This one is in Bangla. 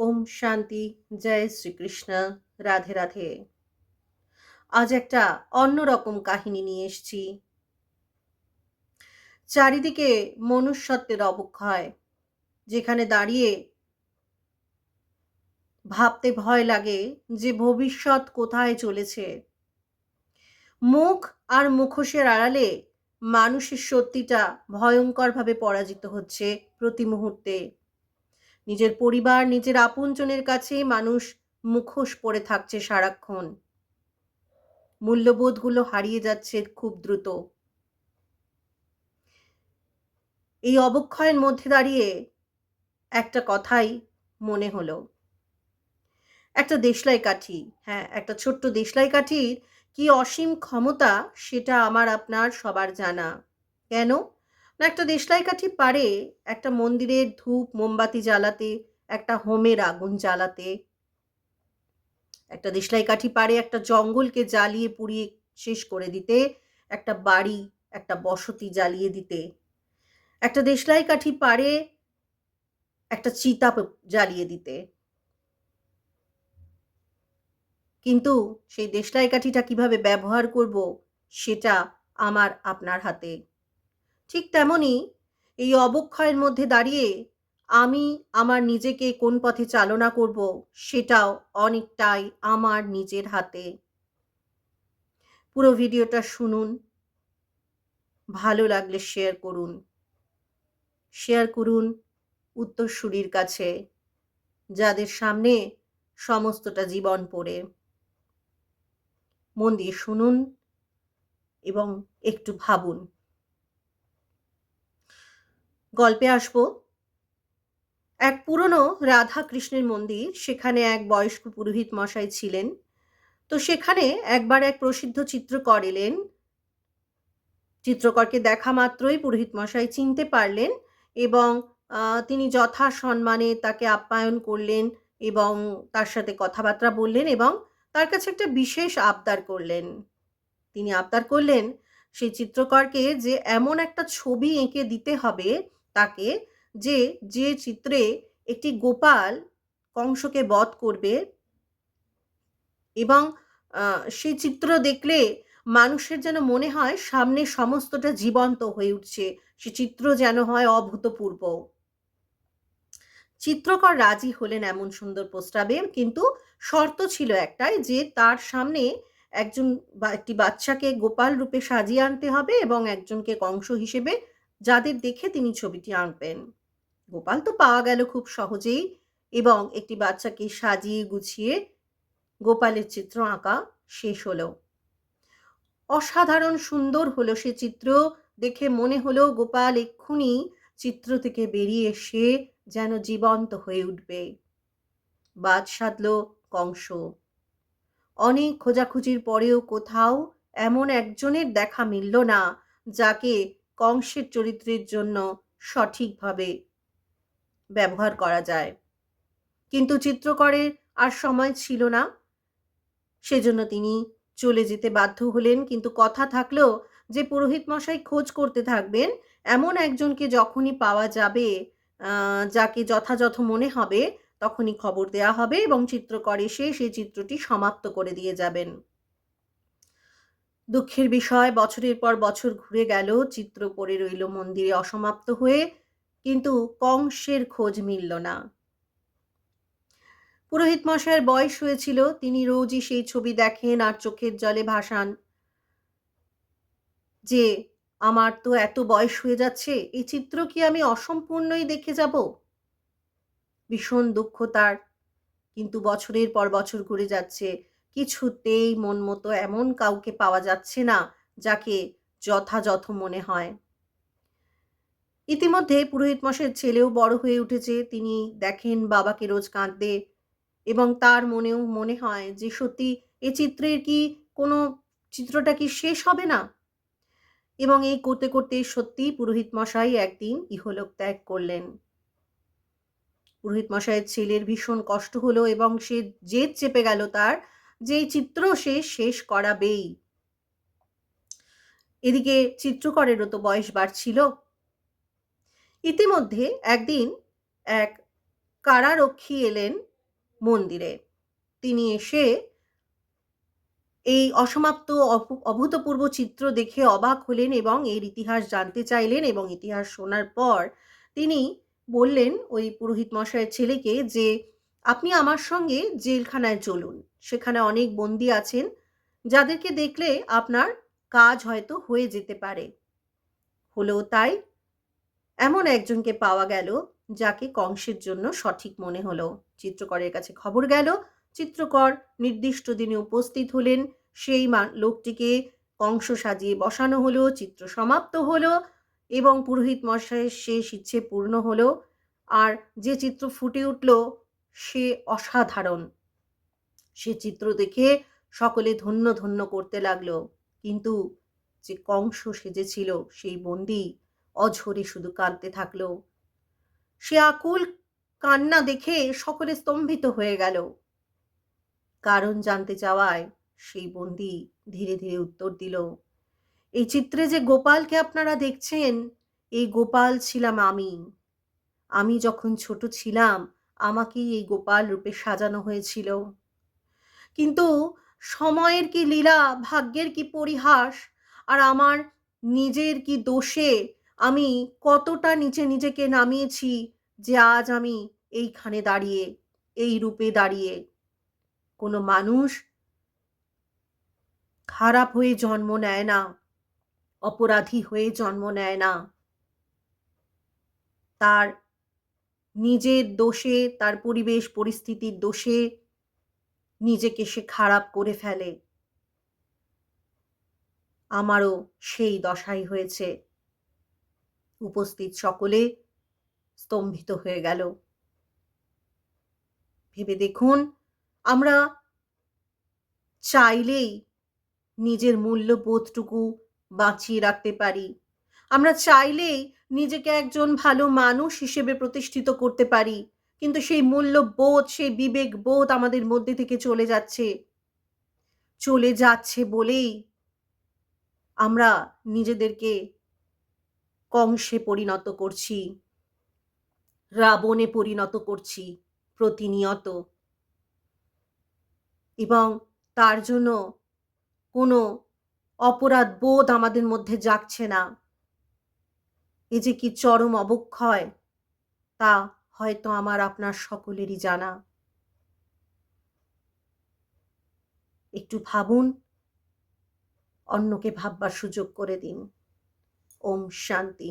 ওম শান্তি, জয় শ্রীকৃষ্ণ, রাধে রাধে। আজ একটা অন্যরকম কাহিনী নিয়ে এসছি। চারিদিকে মনুষ্যত্বের অবক্ষয়, যেখানে দাঁড়িয়ে ভাবতে ভয় লাগে যে ভবিষ্যৎ কোথায় চলেছে। মুখ আর মুখোশের আড়ালে মানুষের সত্যিটা ভয়ঙ্করভাবে পরাজিত হচ্ছে প্রতি মুহূর্তে। নিজের পরিবার, নিজের আপনজনের কাছে মানুষ মুখোশ পরে থাকছে সারাক্ষণ। মূল্যবোধগুলো হারিয়ে যাচ্ছে খুব দ্রুত। এই অবক্ষয়ের মধ্যে দাঁড়িয়ে একটা কথাই মনে হলো। একটা দেশলাই কাঠি হ্যাঁ একটা ছোট্ট দেশলাই কাঠির কি অসীম ক্ষমতা সেটা আমার আপনার সবার জানা। কেন? না, একটা দেশলাই কাঠি পারে একটা মন্দিরের ধূপ মোমবাতি জ্বালাতে, একটা হোমের আগুন জ্বালাতে। একটা দেশলাই কাঠি পারে একটা জঙ্গলকে জ্বালিয়ে পুড়িয়ে শেষ করে দিতে, একটা বাড়ি, একটা বসতি জ্বালিয়ে দিতে। একটা দেশলাই কাঠি পারে একটা চিতা জ্বালিয়ে দিতে। কিন্তু সেই দেশলাই কাঠিটা কীভাবে ব্যবহার করব, সেটা আমার আপনার হাতে ঠিক তেমনই এই অবক্ষয়ের মধ্যে দাঁড়িয়ে আমি আমার নিজেকে কোন পথে চালনা করব সেটাও অনেকটাই আমার নিজের হাতে। পুরো ভিডিওটা শুনুন। ভালো লাগলে শেয়ার করুন। শেয়ার করুন উত্তরসূরির কাছে, যাদের সামনে সমস্তটা জীবন পড়ে। মন দিয়ে শুনুন এবং একটু ভাবুন। গল্পে আসব। এক পুরনো রাধা কৃষ্ণের মন্দির, সেখানে এক বয়স্ক পুরোহিত মশাই ছিলেন। তো সেখানে একবার এক প্রসিদ্ধ চিত্রকর এলেন। চিত্রকরকে দেখা মাত্রই পুরোহিত মশাই চিনতে পারলেন এবং তিনি যথা সম্মানে তাকে আপ্যায়ন করলেন এবং তার সাথে কথাবার্তা বললেন এবং তার কাছে একটা বিশেষ আবদার করলেন। তিনি আবদার করলেন, সেই চিত্রকরকে যে এমন একটা ছবি এঁকে দিতে হবে তাকে যে যে চিত্রে একটি গোপাল কংসকে বধ করবে এবং সেই চিত্র দেখলে মানুষের যেন মনে হয় সামনে সমস্তটা জীবন্ত হয়ে উঠছে। সে চিত্র যেন হয় অভূতপূর্ব। চিত্রকর রাজি হলেন এমন সুন্দর প্রস্তাবে, কিন্তু শর্ত ছিল একটাই যে, তার সামনে একজন বা, একটি বাচ্চাকে গোপাল রূপে সাজিয়ে আনতে হবে এবং একজনকে কংস হিসেবে যাদের দেখে তিনি ছবিটি আঁকবেন। গোপাল তো পাওয়া গেল খুব সহজেই এবং একটি বাচ্চাকে সাজিয়ে গুছিয়ে গোপালের চিত্র আঁকা শেষ হলো। অসাধারণ সুন্দর হলো সে চিত্র দেখে মনে হলো গোপাল এক্ষুনি চিত্র থেকে বেরিয়ে এসে যেন জীবন্ত হয়ে উঠবে। বাদ সাধল কংস। অনেক খোঁজাখুঁজির পরেও কোথাও এমন একজনের দেখা মিলল না যাকে কংসের চরিত্রের জন্য সঠিকভাবে ব্যবহার করা যায়। কিন্তু চিত্রকরের আর সময় ছিল না। সেজন্য তিনি চলে যেতে বাধ্য হলেন। কিন্তু কথা থাকলেও যে পুরোহিত মশাই খোঁজ করতে থাকবেন, এমন একজনকে যখনই পাওয়া যাবে যাকে যথাযথ মনে হবে, তখনই খবর দেয়া হবে এবং চিত্রকর এসে সেই চিত্রটি সমাপ্ত করে দিয়ে যাবেন। দুঃখের বিষয়, বছরের পর বছর ঘুরে গেল, চিত্র পড়ে রইল মন্দিরে অসমাপ্ত হয়ে, কিন্তু কংসের খোঁজ মিলল না। পুরোহিত মশাইয়ের বয়স হয়েছিল, তিনি রোজই সেই ছবি দেখেন আর চোখের জলে ভাসান। যে, আমার তো এত বয়স হয়ে যাচ্ছে, এই চিত্র কি আমি অসম্পূর্ণই দেখে যাব? ভীষণ দুঃখ তার, কিন্তু বছরের পর বছর ঘুরে যাচ্ছে কিছুতেই মন মতো এমন কাউকে পাওয়া যাচ্ছে না, যাকে যথাযথ মনে হয়। ইতিমধ্যে পুরোহিত মশের ছেলেও বড় হয়ে উঠেছে। তিনি দেখেন বাবাকে রোজ কাঁদতে এবং তার মনেও মনে হয় যে, সত্যি এ চিত্রের কি কোনো, চিত্রটা কি শেষ হবে না? এবং এই করতে করতে সত্যি পুরোহিত মশাই একদিন ইহলোক ত্যাগ করলেন। পুরোহিত মশাইয়ের ছেলের ভীষণ কষ্ট হলো এবং সে জেদ চেপে গেল তার যে চিত্র সে শেষ করাবেই। এদিকে চিত্রকরেরও তো বয়স বাড়ছিল। ইতিমধ্যে একদিন এক কারারক্ষী এলেন মন্দিরে। তিনি এসে এই অসমাপ্ত অভূ- অভূতপূর্ব চিত্র দেখে অবাক হলেন এবং এর ইতিহাস জানতে চাইলেন এবং ইতিহাস শোনার পর তিনি বললেন ওই পুরোহিত মশাইয়ের ছেলেকে যে আপনি আমার সঙ্গে জেলখানায় চলুন। সেখানে অনেক বন্দি আছেন, যাদেরকে দেখলে আপনার কাজ হয়তো হয়ে যেতে পারে। হলো তাই। এমন একজনকে পাওয়া গেল, যাকে কংসের জন্য সঠিক মনে হলো। চিত্রকরের কাছে খবর গেল, চিত্রকর নির্দিষ্ট দিনে উপস্থিত হলেন। সেই লোকটিকে কংস সাজিয়ে বসানো হলো, চিত্র সমাপ্ত হলো এবং পুরোহিত মশাইয়ের শেষ ইচ্ছে পূর্ণ হলো। আর যে চিত্র ফুটে উঠল সে অসাধারণ। সে চিত্র দেখে সকলে ধন্য ধন্য করতে লাগল। কিন্তু যে কংস সেজেছিল, সেই বন্দি অঝরে শুধু কাঁদতে থাকল। সে আকুল কান্না দেখে সকলে স্তম্ভিত হয়ে গেল। কারণ জানতে চাওয়ায় সেই বন্দি ধীরে ধীরে উত্তর দিল, এই চিত্রে যে গোপালকে আপনারা দেখছেন, এই গোপাল ছিলাম আমি। আমি যখন ছোট ছিলাম আমাকেই এই গোপাল রূপে সাজানো হয়েছিল। কিন্তু সময়ের কি লীলা, ভাগ্যের কি পরিহাস, আর আমার নিজের কি দোষে আমি কতটা নিচে নিজেকে নামিয়েছি যে আজ আমি এইখানে দাঁড়িয়ে, এই রূপে দাঁড়িয়ে? কোনো মানুষ খারাপ হয়ে জন্ম নেয় না, অপরাধী হয়ে জন্ম নেয় না। তার নিজের দোষে, তার পরিবেশ, পরিস্থিতির দোষে নিজেকে সে খারাপ করে ফেলে। আমারও সেই দশাই হয়েছে। উপস্থিত সকলে স্তম্ভিত হয়ে গেল। ভেবে দেখুন, আমরা চাইলেই নিজের মূল্যবোধটুকু বাঁচিয়ে রাখতে পারি। আমরা চাইলেই নিজেকে একজন ভালো মানুষ হিসেবে প্রতিষ্ঠিত করতে পারি। কিন্তু সেই মূল্যবোধ, সেই বিবেক বোধ আমাদের মধ্যে থেকে চলে যাচ্ছে। চলে যাচ্ছে বলেই আমরা নিজেদেরকে কংসে পরিণত করছি, রাবণে পরিণত করছি প্রতিনিয়ত। এবং তার জন্য কোনো অপরাধ বোধ আমাদের মধ্যে জাগছে না। এ যে কি চরম অবক্ষয়, তা হয়তো আমার আপনার সকলেরই জানা। একটু ভাবুন, অন্যকে ভাববার সুযোগ করে দিন। ওম শান্তি।